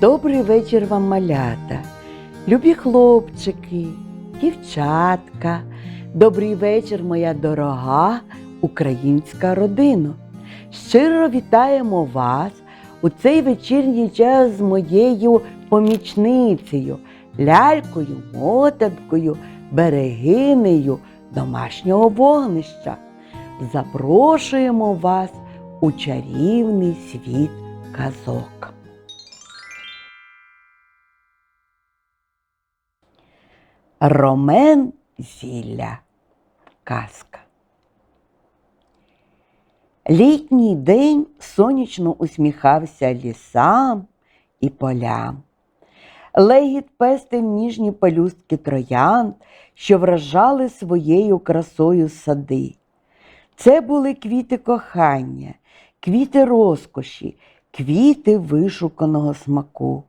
Добрий вечір вам, малята, любі хлопчики, дівчатка. Добрий вечір, моя дорога українська родина. Щиро вітаємо вас у цей вечірній час з моєю помічницею, лялькою, мотанкою, берегинею домашнього вогнища. Запрошуємо вас у чарівний світ казок. Ромен зілля. Казка. Літній день сонячно усміхався лісам і полям. Легіт пестив ніжні пелюстки троянд, що вражали своєю красою сади. Це були квіти кохання, квіти розкоші, квіти вишуканого смаку.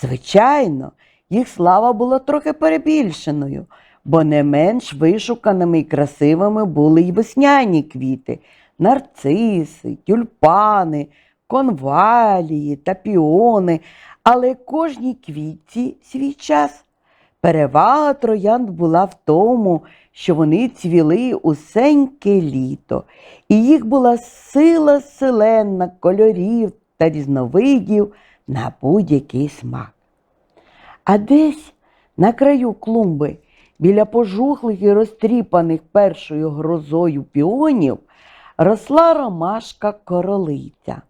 Звичайно, їх слава була трохи перебільшеною, бо не менш вишуканими і красивими були й весняні квіти нарциси, тюльпани, конвалії та піони, але кожній квітці свій час. Перевага троянд була в тому, що вони цвіли усеньке літо, і їх була сила селенна кольорів та різновидів на будь-який смак. А десь на краю клумби, біля пожухлих і розтріпаних першою грозою піонів, росла ромашка королиця.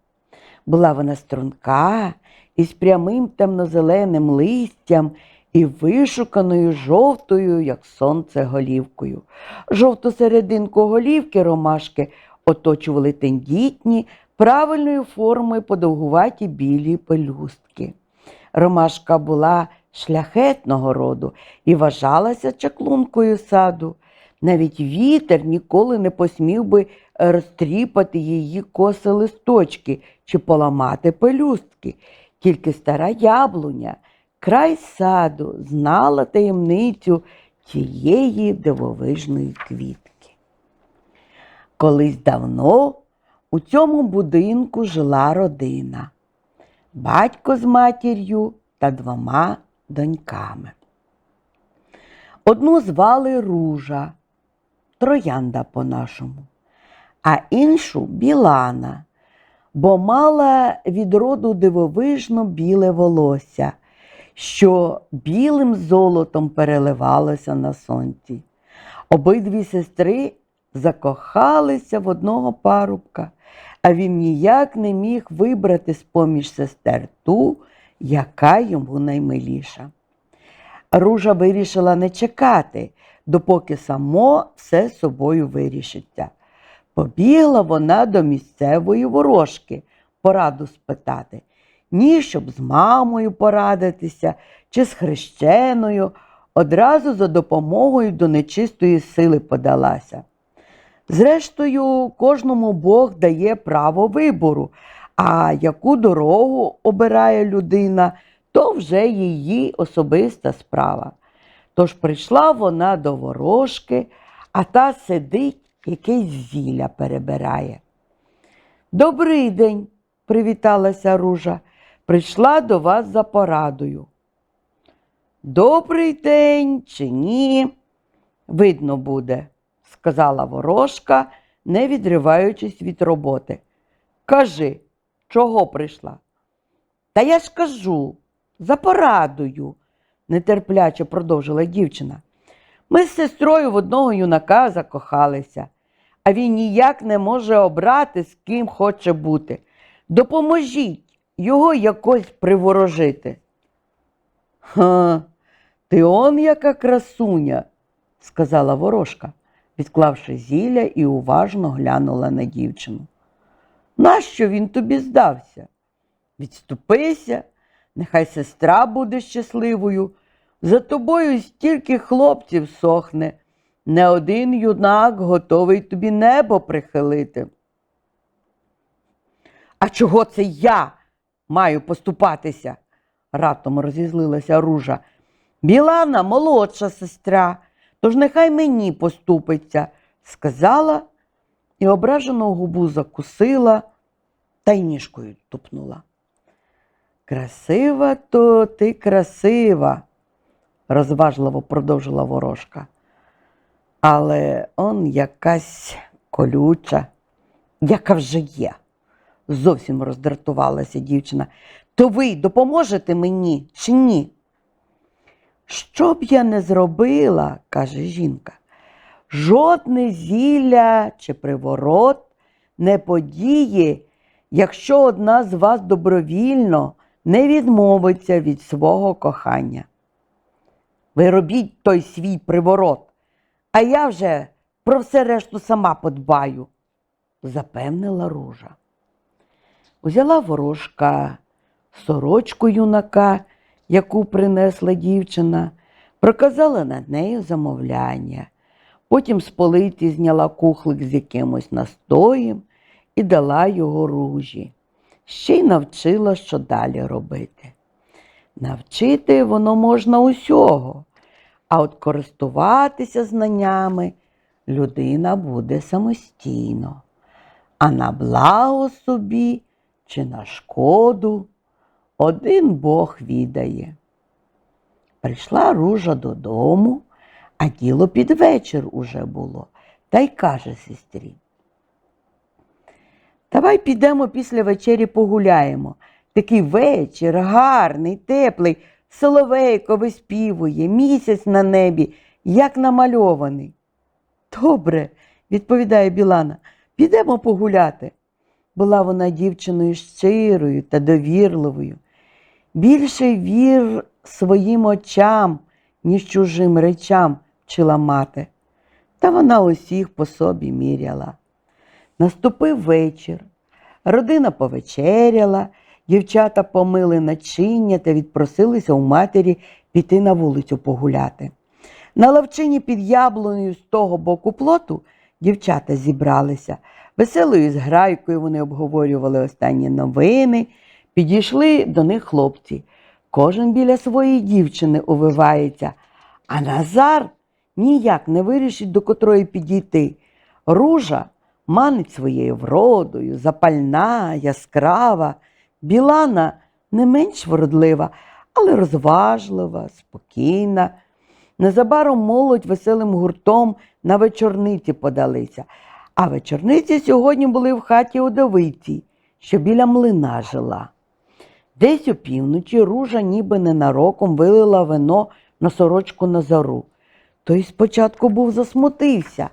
Була вона струнка із прямим темнозеленим листям і вишуканою жовтою, як сонце, голівкою. Жовту серединку голівки ромашки оточували тендітні, правильної форми подовгуваті білі пелюстки. Ромашка була шляхетного роду і вважалася чаклункою саду. Навіть вітер ніколи не посмів би розтріпати її коси листочки чи поламати пелюстки. Тільки стара яблуня, край саду, знала таємницю цієї дивовижної квітки. Колись давно у цьому будинку жила родина, батько з матір'ю та двома доньками. Одну звали Ружа, троянда по-нашому, а іншу Білана, бо мала від роду дивовижно біле волосся, що білим золотом переливалося на сонці. Обидві сестри закохалися в одного парубка, а він ніяк не міг вибрати з-поміж сестер ту, яка йому наймиліша. Ружа вирішила не чекати, допоки само все собою вирішиться. Побігла вона до місцевої ворожки пораду спитати, ні, щоб з мамою порадитися чи з хрещеною, одразу за допомогою до нечистої сили подалася. Зрештою, кожному Бог дає право вибору, а яку дорогу обирає людина, то вже її особиста справа. Тож прийшла вона до ворожки, а та сидить, якесь зілля перебирає. Добрий день, привіталася Ружа. Прийшла до вас за порадою. Добрий день чи ні? Видно буде, сказала ворожка, не відриваючись від роботи. Кажи, чого прийшла? Та я ж кажу, за порадою, нетерпляче продовжила дівчина. Ми з сестрою в одного юнака закохалися, а він ніяк не може обрати, з ким хоче бути. Допоможіть його якось приворожити. Ха, ти он яка красуня, сказала ворожка, відклавши зілля і уважно глянула на дівчину. Нащо він тобі здався? Відступися, нехай сестра буде щасливою. За тобою стільки хлопців сохне, не один юнак готовий тобі небо прихилити. А чого це я маю поступатися? раптом розізлилася ружа. Білана молодша сестра, тож нехай мені поступиться, сказала і ображену губу закусила та й ніжкою тупнула. Красива то ти красива, розважливо продовжила ворожка. Але он якась колюча, яка вже є. Зовсім роздратувалася дівчина. То ви допоможете мені чи ні? Що б я не зробила, каже жінка, жодне зілля чи приворот не подіє, якщо одна з вас добровільно не відмовиться від свого кохання. Ви робіть той свій приворот, а я вже про все решту сама подбаю, запевнила ружа. Узяла ворожка сорочку юнака, яку принесла дівчина, проказала над нею замовляння. Потім з полиці зняла кухлик з якимось настоєм і дала його ружі. Ще й навчила, що далі робити. Навчити воно можна усього, а от користуватися знаннями людина буде самостійно, а на благо собі чи на шкоду один Бог відає. Прийшла ружа додому, а діло під вечір уже було, та й каже сестрі. Давай підемо після вечері погуляємо. Такий вечір, гарний, теплий, соловейко виспівує, місяць на небі, як намальований. Добре, відповідає Білана, підемо погуляти. Була вона дівчиною щирою та довірливою. Більше вір своїм очам, ніж чужим речам вчила мати. Та вона усіх по собі міряла. Наступив вечір. Родина повечеряла, дівчата помили начиння та відпросилися у матері піти на вулицю погуляти. На лавчині під яблунею з того боку плоту дівчата зібралися. Веселою зграйкою вони обговорювали останні новини, підійшли до них хлопці. Кожен біля своєї дівчини увивається, а Назар ніяк не вирішить, до котрої підійти. Ружа манить своєю вродою, запальна, яскрава, білана не менш вродлива, але розважлива, спокійна. Незабаром молодь веселим гуртом на вечорниці подалися. А вечорниці сьогодні були в хаті удовиці, що біля млина жила. Десь опівночі ружа ніби ненароком вилила вино на сорочку Назару. Той спочатку був засмутився,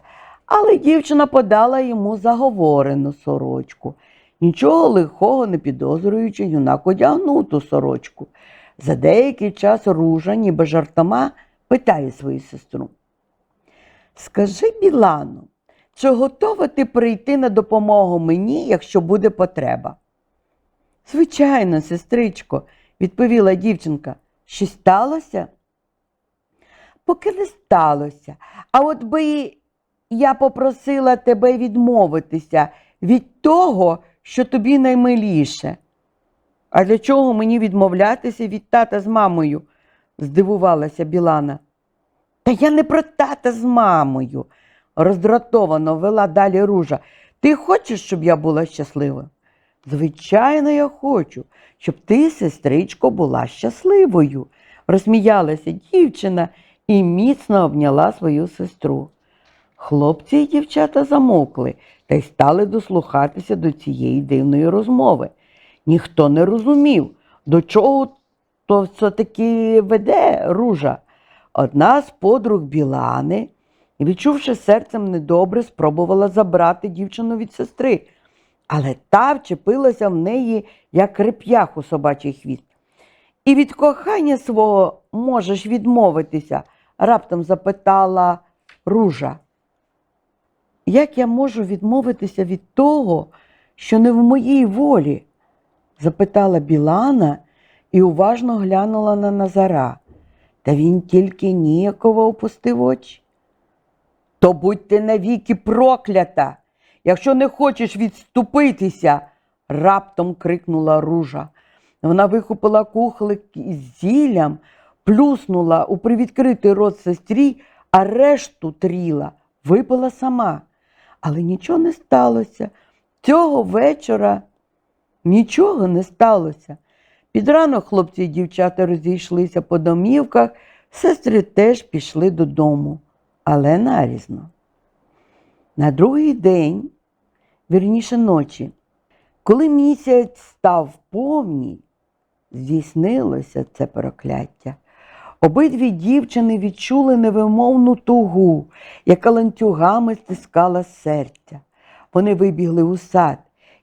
але дівчина подала йому заговорену сорочку. Нічого лихого не підозрюючи, юнак одягнув ту сорочку. За деякий час ружа, ніби жартома, питає свою сестру. Скажи, Білану, чи готова ти прийти на допомогу мені, якщо буде потреба? Звичайно, сестричко, відповіла дівчинка. Щось сталося? Поки не сталося. А от би я попросила тебе відмовитися від того, що тобі наймиліше. А для чого мені відмовлятися від тата з мамою? здивувалася Білана. Та я не про тата з мамою, роздратовано вела далі ружа. Ти хочеш, щоб я була щаслива? Звичайно, я хочу, щоб ти, сестричко, була щасливою, розсміялася дівчина і міцно обняла свою сестру. Хлопці і дівчата замовкли та й стали дослухатися до цієї дивної розмови. Ніхто не розумів, до чого то все-таки веде ружа. Одна з подруг Білани, відчувши серцем недобре, спробувала забрати дівчину від сестри, але та вчепилася в неї, як реп'ях у собачий хвіст. І від кохання свого можеш відмовитися? раптом запитала ружа. Як я можу відмовитися від того, що не в моїй волі? запитала Білана і уважно глянула на Назара. Та він тільки ніяково опустив очі. То будь ти навіки проклята, якщо не хочеш відступитися, раптом крикнула ружа. Вона вихопила кухлик із зіллям, плюснула у привідкритий рот сестрі, а решту тріла випила сама. Але нічого не сталося. Цього вечора нічого не сталося. Під ранок хлопці і дівчата розійшлися по домівках, сестри теж пішли додому, але нарізно. На другий день, вірніше ночі, коли місяць став повній, здійснилося це прокляття. Обидві дівчини відчули невимовну тугу, яка ланцюгами стискала серця. Вони вибігли у сад.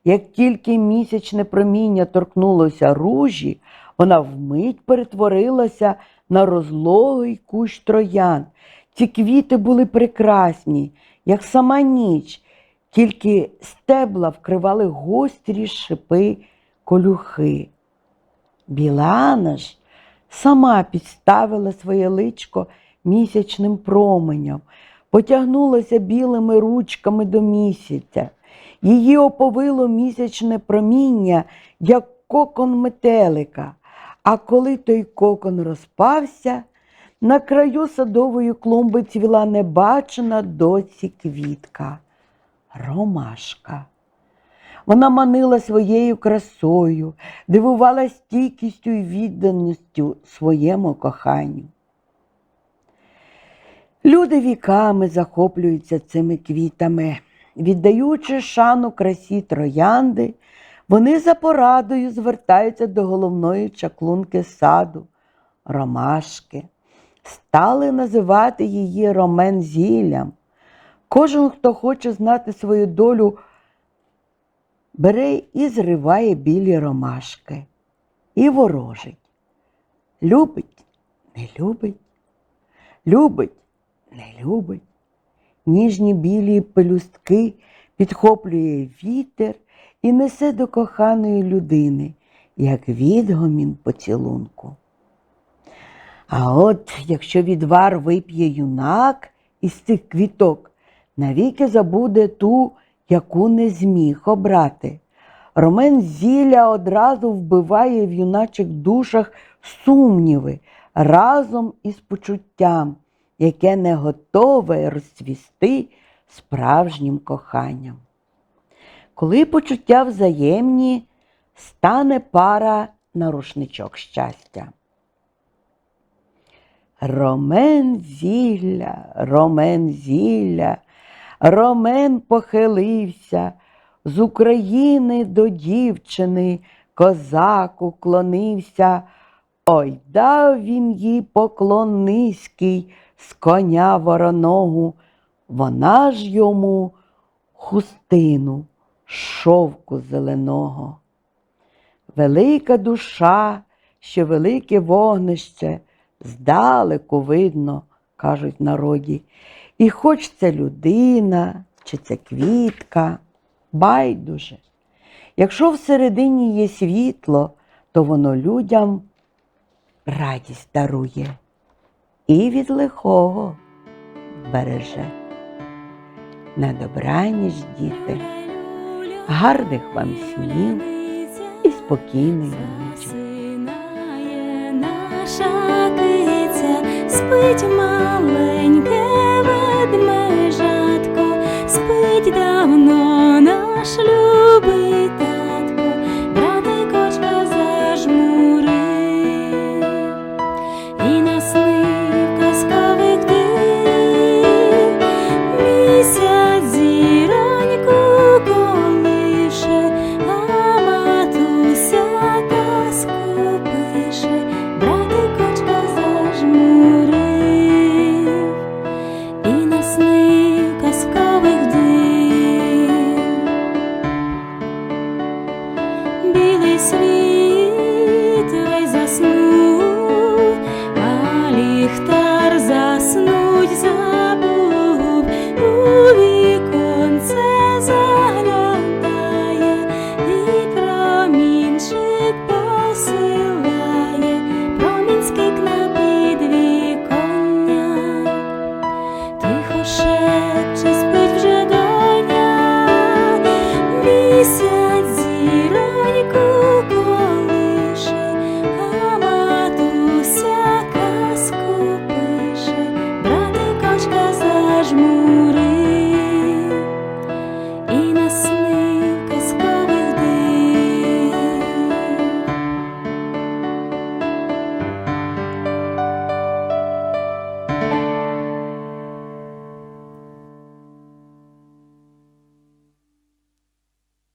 Як тільки місячне проміння торкнулося ружі, вона вмить перетворилася на розлогий кущ троян. Ці квіти були прекрасні, як сама ніч, тільки стебла вкривали гострі шипи колюхи. Білана ж сама підставила своє личко місячним променям, потягнулася білими ручками до місяця. Її оповило місячне проміння, як кокон метелика. А коли той кокон розпався, на краю садової клумби цвіла небачена досі квітка ромашка. Вона манила своєю красою, дивувала стійкістю і відданістю своєму коханню. Люди віками захоплюються цими квітами, віддаючи шану красі троянди, вони за порадою звертаються до головної чаклунки саду, ромашки, стали називати її ромен зіллям. Кожен, хто хоче знати свою долю, бере і зриває білі ромашки і ворожить. Любить, не любить, любить, не любить. Ніжні білі пелюстки підхоплює вітер і несе до коханої людини, як відгомін поцілунку. А от якщо відвар вип'є юнак із цих квіток, навіки забуде ту, яку не зміг обрати. Ромен зілля одразу вбиває в юначих душах сумніви разом із почуттям, яке не готове розцвісти справжнім коханням. Коли почуття взаємні, стане пара на рушничок щастя. Ромен зілля, ромен зілля, ромен похилився, з України до дівчини козак уклонився. Ой, дав він їй поклон низький з коня вороного, вона ж йому хустину шовку зеленого. Велика душа, що велике вогнище, здалеку видно, кажуть народі. І хоч це людина, чи це квітка, байдуже. Якщо всередині є світло, то воно людям радість дарує і від лихого береже. На добраніч, діти, гарних вам снів і спокійної ночі. Наша киця, спить маленьке наш любий.